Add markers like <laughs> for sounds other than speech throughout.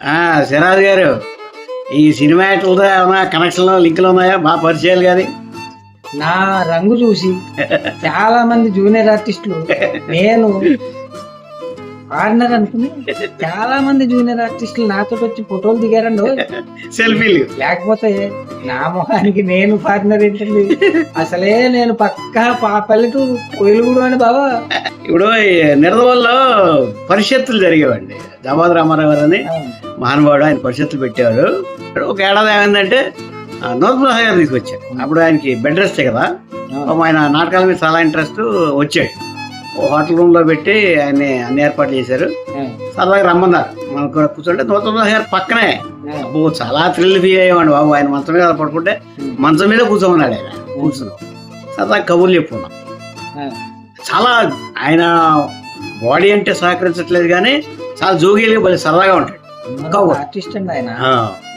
ఆ, సిరాజ్ గారు ఈ సినిమా యాక్టర్లతో ఏమైనా కనెక్షన్లో లింకులు ఉన్నాయా? మా పరిచయాలు కానీ నా రంగు చూసి చాలా మంది జూనియర్ ఆర్టిస్టులు నేను పార్ట్నర్ అనుకుని చాలా మంది జూనియర్ ఆర్టిస్టులు నాతో వచ్చి ఫోటోలు దిగారండి. సెల్ఫీలు. లేకపోతే నా మొహానికి నేను పార్ట్నర్ ఏంటండి? అసలే నేను పక్కా పా పల్లెటూరు కోయిలుగూడు అని బాబా ఇప్పుడు ఈ నిడదవల్లో పరిషత్తులు జరిగేవండి. జవాద్ రామారావు గారు అని మహానుభావుడు ఆయన పరిషత్తులు పెట్టేవారు. ఒక ఏడాది ఏమైందంటే నూతన గారు తీసుకొచ్చారు. అప్పుడు ఆయనకి బెడ్ రెస్ట్ కదా. ఆయన నాటకాల మీద చాలా ఇంట్రెస్ట్ వచ్చాడు. హోటల్ రూమ్లో పెట్టి ఆయన్ని అన్ని ఏర్పాట్లు చేశారు. సరదాగా రమ్మన్నారు మనం కూడా కూర్చుంటే నూతన గారు పక్కనే. అబ్బో చాలా థ్రిల్ ఫీల్ అయ్యేవాడు బాబు. ఆయన మంచం మీద పడుకుంటే మంచం మీద కూర్చోమన్నాడు ఆయన కూర్చున్నాం సరదాగా కబుర్లు చెప్పుకున్నాం. చాలా ఆయన బాడీ అంటే సహకరించట్లేదు కానీ చాలా జోగిలుగా భలే సరదాగా ఉంటాడు. ఆర్టిస్ట్ అండి ఆయన. ఆ,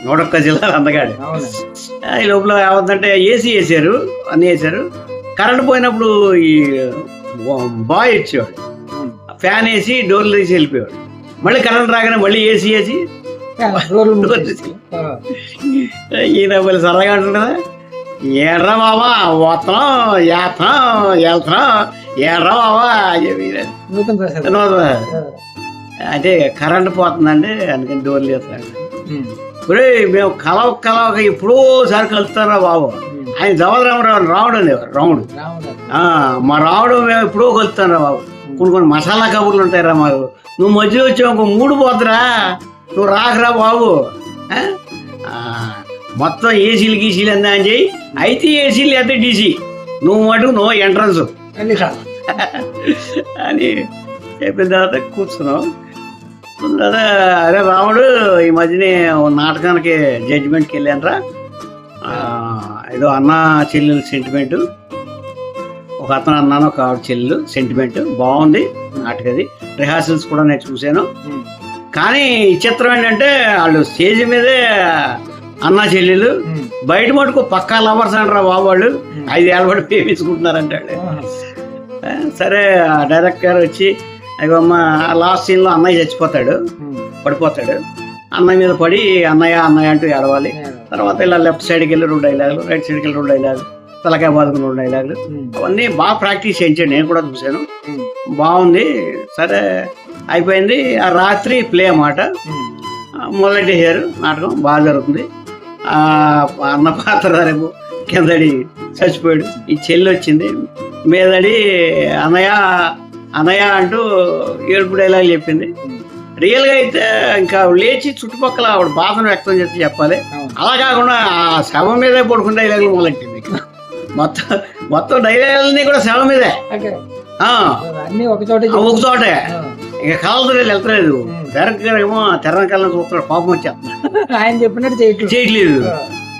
నూటొక్క జిల్లాలు అందగాడు. ఈ లోపల ఏమందంటే ఏసీ వేసారు అన్నీ వేసారు కరెంట్ పోయినప్పుడు ఈ బాయ్ ఇచ్చేవాడు ఫ్యాన్ వేసి డోర్లు తీసి వెళ్ళిపోయాడు మళ్ళీ కరెంట్ రాగానే మళ్ళీ ఏసీ వేసి. ఈయన మళ్ళీ సరదాగా అంటుందా ఏడ్రా బాబా పోతున్నాం ఏత్తున్నాం వెళ్తున్నాం ఏడ్రా బాబా. అంటే కరెంట్ పోతుందండి అందుకని డోర్లు వేస్తాడు ఉమ్. ఒరే మేము కలవ కలవక ఎప్పుడోసారి కలుస్తారా బాబు. ఆయన జవదరామరావు రాముడు. అనేవారు రాముడు మా రాముడు మేము ఎప్పుడో కలుస్తారా బాబు. కొన్ని కొన్ని మసాలా కబుర్లు ఉంటాయిరా మాకు. నువ్వు మధ్యలో వచ్చావు ఇంకో మూడు పోతురా నువ్వు రాకరా బాబు. మొత్తం ఏసీలు గీసీలు అందా అని చెయ్యి. అయితే ఏసీలు అయితే డీసీ. నువ్వు మటుకు నో ఎంట్రన్స్. రా. అని చెప్పిన తర్వాత కూర్చున్నాం. కూర్చున్న తర్వాత అరే రాముడు ఈ మధ్యనే నాటకానికి జడ్జిమెంట్కి వెళ్ళానరా ఆ, ఏదో అన్న చెల్లెలు సెంటిమెంట్ ఒక అతను అన్నాను ఒక ఆవిడ చెల్లెలు సెంటిమెంట్ బాగుంది నాటకది రిహార్సల్స్ కూడా నేను చూశాను. కానీ ఈ చిత్రం ఏంటంటే వాళ్ళు స్టేజ్ మీదే అన్న చెల్లెలు. బయట మటుకు పక్కా లవర్స్ అంటారా బాబు వాళ్ళు ఐదేళ్ళ పాటు. ఆ, సరే డైరెక్టర్ గారు వచ్చి అయ్యమ్మ లాస్ట్ సీన్లో అన్నయ్య చచ్చిపోతాడు. పడిపోతాడు అన్నయ్య మీద పడి అన్నయ్య అన్నయ్య అంటూ ఏడవాలి. తర్వాత ఇలా లెఫ్ట్ సైడ్కి వెళ్ళి రెండు డైలాగులు రైట్ సైడ్కి వెళ్ళి రెండు డైలాగులు తలకాయ బాదుకుని రెండు డైలాగులు. అవన్నీ బాగా ప్రాక్టీస్ చేయించాడు నేను కూడా చూశాను. బాగుంది. సరే అయిపోయింది. ఆ రాత్రి ప్లే అన్నమాట. మొదలెట్టేశారు నాటకం బాగా జరుగుతుంది. అన్న పాత్రధారేమో కిందడి చచ్చిపోయాడు. ఈ చెల్లి వచ్చింది. మీదడి అన్నయ్య అన్నయ్య అంటూ ఏడుపు డైలాగ్ చెప్పింది. రియల్గా అయితే ఇంకా లేచి చుట్టుపక్కల ఆవిడ బాధను వ్యక్తం చేసి చెప్పాలి. అలా కాకుండా ఆ శవం మీదే పడుకున్న డైలాగులు మొదలెట్టింది. మొత్తం మొత్తం డైలాగులన్నీ కూడా శవం మీదే. ఒక చోట. ఇక కళ్ళతో వెళ్తలేదు. ఉమ్. డైరెక్ట్ గారు ఏమో తెరణ కళ్ళని చూస్తున్నాడు పాపం వచ్చేస్తున్నాడు ఆయన చెప్పినట్టు చేయట్లేదు. చేయట్లేదు.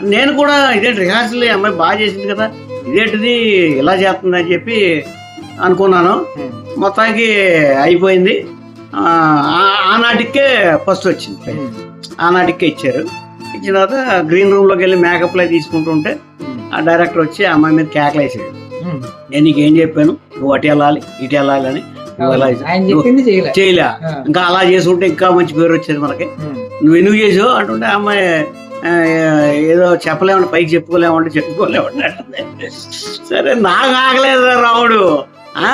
నేను కూడా ఇదేంటి రిహార్సల్ అమ్మాయి బాగా చేసింది కదా ఇదేంటిది ఇలా చేస్తుంది అని చెప్పి అనుకున్నాను. మొత్తానికి అయిపోయింది. ఆనాటికే ఫస్ట్ వచ్చింది. ఆనాటికే ఇచ్చారు ఇచ్చిన తర్వాత గ్రీన్ రూమ్లోకి వెళ్ళి మేకప్లు అవి తీసుకుంటుంటే. ఆ డైరెక్టర్ వచ్చి ఆ అమ్మాయి మీద కేకలేసాడు. నేను నీకు ఏం చెప్పాను నువ్వు అటు వెళ్ళాలి ఇటు వెళ్ళాలి అని చేయలే. ఇంకా అలా చేసుకుంటే ఇంకా మంచి పేరు వచ్చేది మనకి. నువ్వు ఎందుకు చేసావు అంటుంటే ఆ అమ్మాయి ఏదో చెప్పలేమంటే పైకి చెప్పుకోలేమంటే చెప్పుకోలేమంటే. సరే నాకు ఆగలేదు రాముడు ఆ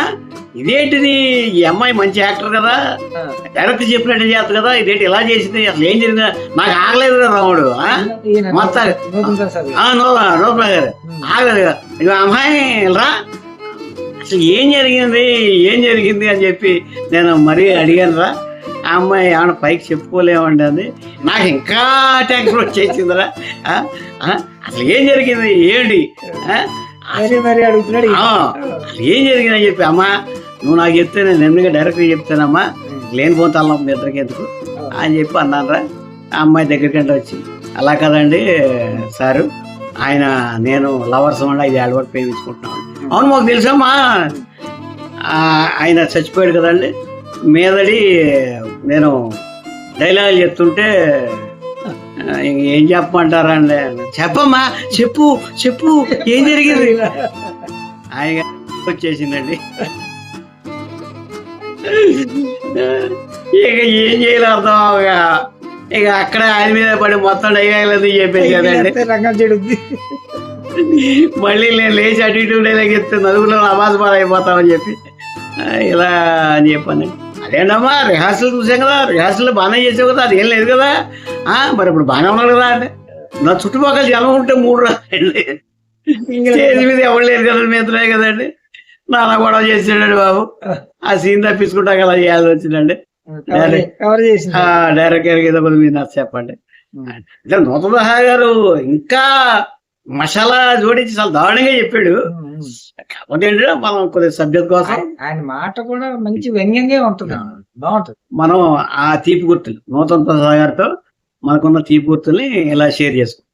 ఇదేంటిది? ఈ అమ్మాయి మంచి యాక్టర్ కదా. ఆ. డైరెక్ట్ చెప్పినట్టు చేస్తుంది కదా. ఇదేంటి ఇలా చేసింది? అసలు ఏం జరిగిందా? నాకు ఆగలేదు రాముడు ఆ? ఈయన మొత్తం గారు. ఆగలేదు ఇక అమ్మాయి రా. అసలు ఏం జరిగింది? ఏం జరిగింది అని చెప్పి నేను మరీ అడిగాను రా. ఆ అమ్మాయి ఏమైనా పైకి చెప్పుకోలేమండి అంది. నాకు ఇంకా ట్యాంకర్ వచ్చేసిందిరా? అసలు ఏం జరిగింది? ఏంటి? అసలు ఏం జరిగిందని చెప్పి అమ్మా నువ్వు నాకు చెప్తే నేను ఎందుకు డైరెక్ట్గా చెప్తానమ్మా. లేని పోతాను మీ ఇద్దరికి ఎందుకు? అని చెప్పి అన్నానరా. ఆ అమ్మాయి దగ్గరికి అంటే వచ్చి అలా కదండి సారు. ఆయన నేను లవర్స్ ఉండి ఐదు ఏళ్ళ వరకు ప్రేమించుకుంటున్నాను అవును మాకు తెలుసమ్మా. ఆ, ఆయన చచ్చిపోయాడు కదండి. మీదడి నేను డైలాగులు చెప్తుంటే ఏం చెప్పమంటారా అండి? చెప్పమ్మా చెప్పు చెప్పు. ఏం జరిగింది? <laughs> ఆయన వచ్చేసిందండి. ఇక ఏం చేయాలి అర్థం ఇక అక్కడ ఆయన మీద పడి మొత్తం డైలాగ్ చెప్పేసానండి అయితే రంగం చెడుద్ది. మళ్ళీ నేను లేచి అటు ఇటు డైలాగ్ చెప్తే నలుగురిలో అబాజ్ బాధ అయిపోతామని చెప్పి. ఇలా అని చెప్పాను అదేంటమ్మా రిహార్సల్ చూసాం కదా రిహార్సల్ బాగానే చేసావు కదా అదేం లేదు కదా. ఆ, మరి ఇప్పుడు బాగానే ఉన్నాడు కదా అంటే. నా చుట్టుపక్కల జనం ఉంటే మూడు రాండి స్టేజ్ మీద ఎవరు లేరు కదా మీతనే కదండి. నాన్న గొడవ చేసాడు బాబు. ఆ సీన్ తప్పించుకుంటా అలా చేయాల్సి వచ్చిందండి డైరెక్టర్ గారికి ఏదో మీరు నాకు చెప్పండి. అంటే నూతన గారు ఇంకా మసాలా జోడించి చాలా దారుణంగా చెప్పాడు. కాకపోతే ఏంటంటే మనం కొద్దిగా సబ్జెక్ట్ కోసం ఆయన- ఆయన మాట కూడా మంచి వ్యంగ్యంగా ఉంటుంది బాగుంటుంది. మనం ఆ తీపి గుర్తులు నూతన ప్రసాద్ గారితో మనకున్న తీపి గుర్తుల్ని ఇలా షేర్ చేసుకుంటాం.